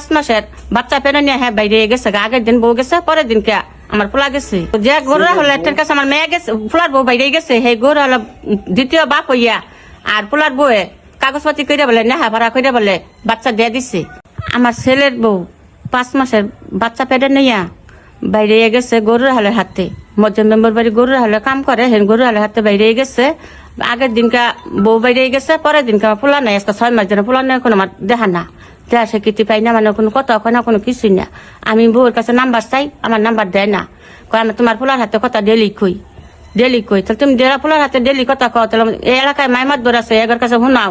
পাঁচ মাসের বাচ্চা পেরে নিয়ে হ্যাঁ বাইরে গেছে। আগের দিন বউ গেছে, পরের দিন কে আমার পোলা গেছে। যে গরুরা হলে এটার কাছে আমার মেয়ে গেছে পোলার বউ বাইরে গেছে, সেই গরু হলো দ্বিতীয় বাপ হইয়া আর পোলার বউয়ে কাগজপাতি করে বলে, নেহা ভাড়া করে বলে, বাচ্চা দিয়ে দিছে। আমার ছেলের বউ পাঁচ মাসের বাচ্চা পেটে নিয়া বাইরে গেছে গরুর হালের হাতে। মধ্যম মেম্বার বাড়ি গরুর হালে কাম করে, হেন গরুর হালের হাতে বাইরে গেছে। আগের দিনকা বউ বাইরে গেছে, পরের দিনকা পোলা নাই, আজকে ছয় মাস দিন পোলা নাই কোনো আমার দেখা না। দেয়া সে কিতি পাই না মানে কোনো কথা কয় না, কোনো কিছুই না। আমি বউর কাছে নাম্বার চাই, আমার নাম্বার দেয় না। কয়, আমি তোমার পোলার হাতে কথা ডেলি কই ডেলি কই। তাহলে তুমি দেড়া পোলার হাতে ডেলি কথা কও, তাহলে এই এলাকায় মাইমাত বোর আছে, এগার কাছে শুনাও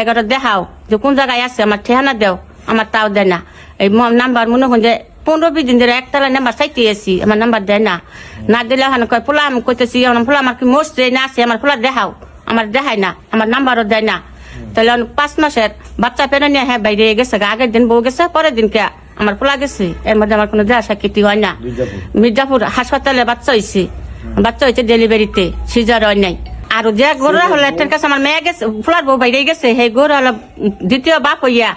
এগার দেখাও যে কোন জায়গায় আছে, আমার ঠিকানা দেও, আমার তাও দেয় না। এই নাম্বার মনে হয় যে পনেরো, বিশ দিন ধরে একতলা নাম্বার চাইতে আছি, আমার নাম্বার দেয় না। না দিলে ওখানে কয় পোলা আমি কইতেছি, আমার পোলা আমার কি মরছে না আছে, আমার পোলা দেখাও, আমার দেখায় না, আমার নাম্বারও দেয় না। তাহলে পাঁচ মাসের বাচ্চা পেরে নিয়ে হ্যাঁ বাইরে গেছে। আগের দিন বউ গেছে পরের দিন কে? আমার পোলা গেছে। এর মধ্যে আমার কোনো দেহা সাক্ষিতি হয় না। মির্জাপুর। হাসপাতালে বাচ্চা হয়েছে বাচ্চা হয়েছে ডেলিভারিতে সিজার হয় নাই। আর যে গরুরা হলো এটার কাছে আমার মেয়ে গেছে পোলার বউ বাইরে গেছে সেই গরু হলো দ্বিতীয় বাপ হইয়া।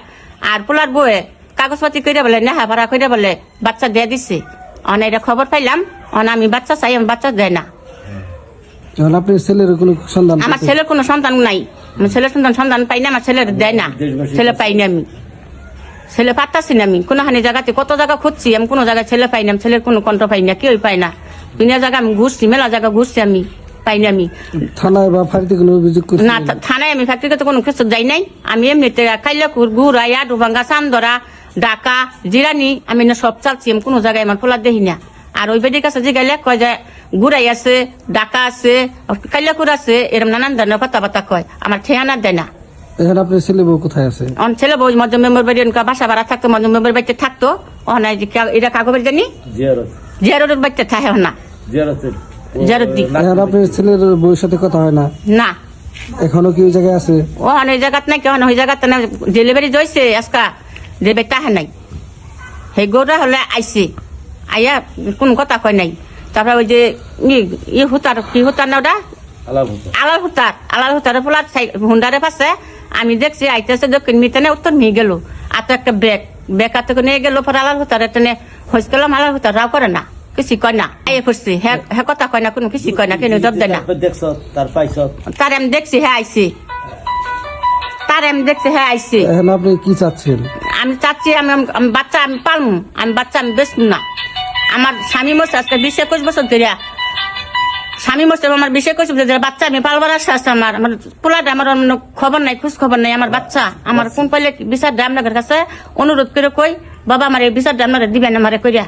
আর পোলার বউয়ে কাগজপাতি করে বলে নেহা ভাড়া করে বলে বাচ্চা দিয়ে দিছে। অনেক এটা খবর পাইলাম অন আমি বাচ্চা চাই আমি বাচ্চা দেয় না। ছেলের কোনো আমার ছেলের কোনো সন্তান নাই। আমার ছেলের সন্তান সন্তান পাই না আমার ছেলের দেয় না ছেলে পাই না আমি ছেলে পাত্তাছি না আমি কোনোখানে জায়গাতে কত জায়গা খুঁজছি আমি কোনো জায়গায় ছেলে পাই না আমি ছেলের কোনো কণ্ঠ পাই না কেউই পাই না দুনিয়া জায়গা আমি ঘুরছি মেলা জায়গা ঘুরছি আমি পাই না আমি থানায় বা ফাঁড়িতে কোনো অভিযোগ করছেন না থানায় আমি ফ্যাক্টরিতে কোনো কিছু যাই নাই আমি এমনিতে কাইলাকুর গুড়া ইয়াডুভাঙ্গা চান্দরা ঢাকা জিরানি আমি না সব চালছি আমি কোনো জায়গায় আমার পোলা দেখি না আর ওই বেদির কাছে যে গেলে কয় যে গুড়াই আছে ডাকা আছে কাইলাকুর আছে এরকম নানান ধরনের কথাবার্তা কয়। আমার ঠিকানা দেয় না। এখন আপনার ছেলে বউ কোথায় আছে? অন ছেলে বউ মধ্যম মেম্বার বাড়ি অনকা বাসা ভাড়া থাকতো মধ্যম মেম্বার বাড়িতে থাকতো। অনাই এটা কাগজ বাড়ি জানি? জিয়ারত। জিয়ারোডের বাড়িতে থাকে না। জিয়ারতের। জিয়ারত দি। এখন আপনার ছেলের বউর সাথে কথা হয় না? না। এখনও কি ওই জায়গায় আছে? ও ওই জায়গাত নাই কেন ওই জায়গাত না ডেলিভারি জইছে আজকা দেবে তাহা নাই। সেই হলে আইছে। আইয়া কোন কথা কয় নাই। তারপরে ওই যে ই- হুতার কি হুতার না ওটা? আলাল হুতার। আলাল হুতারে পোলার হুন্ডারে পাশে আমি দেখছি আইতেছে দক্ষিণ মিতেনে উত্তর নিয়ে গেল। আর তো একটা ব্যাগ ব্যাগ আর থেকে নিয়ে গেল পরে আলাল হুতারে টেনে হয়ে গেলাম আলাল হুতার রাও করে না কিছু কয় না। আইয়ে করছি হ্যাঁ হ্যাঁ কথা কয় না কোনো কিছু কয় না কেন জব দেয় না। তার আমি দেখছি হ্যাঁ আইছি। তার আমি দেখছি হ্যাঁ আইছি। আপনি কি চাচ্ছেন? আমি চাচ্ছি আমি আমি বাচ্চা আমি পালমু আমি বাচ্চা আমি বেচবো না। আমার স্বামী মরছে আজকে বিশ একুশ বছর ধরে স্বামী মরছে আমার বিশ একুশ বছর ধরে বাচ্চা আমি পালবার আশা আছে আমার। আমার পোলাটা আমার অন্য খবর নাই খোঁজ খবর নাই আমার বাচ্চা। আমার কোন পাইলে বিচার আপনাদের কাছে অনুরোধ করে কই বাবা আমার এই বিচারটা আপনারা দিবেন আমার কইরা।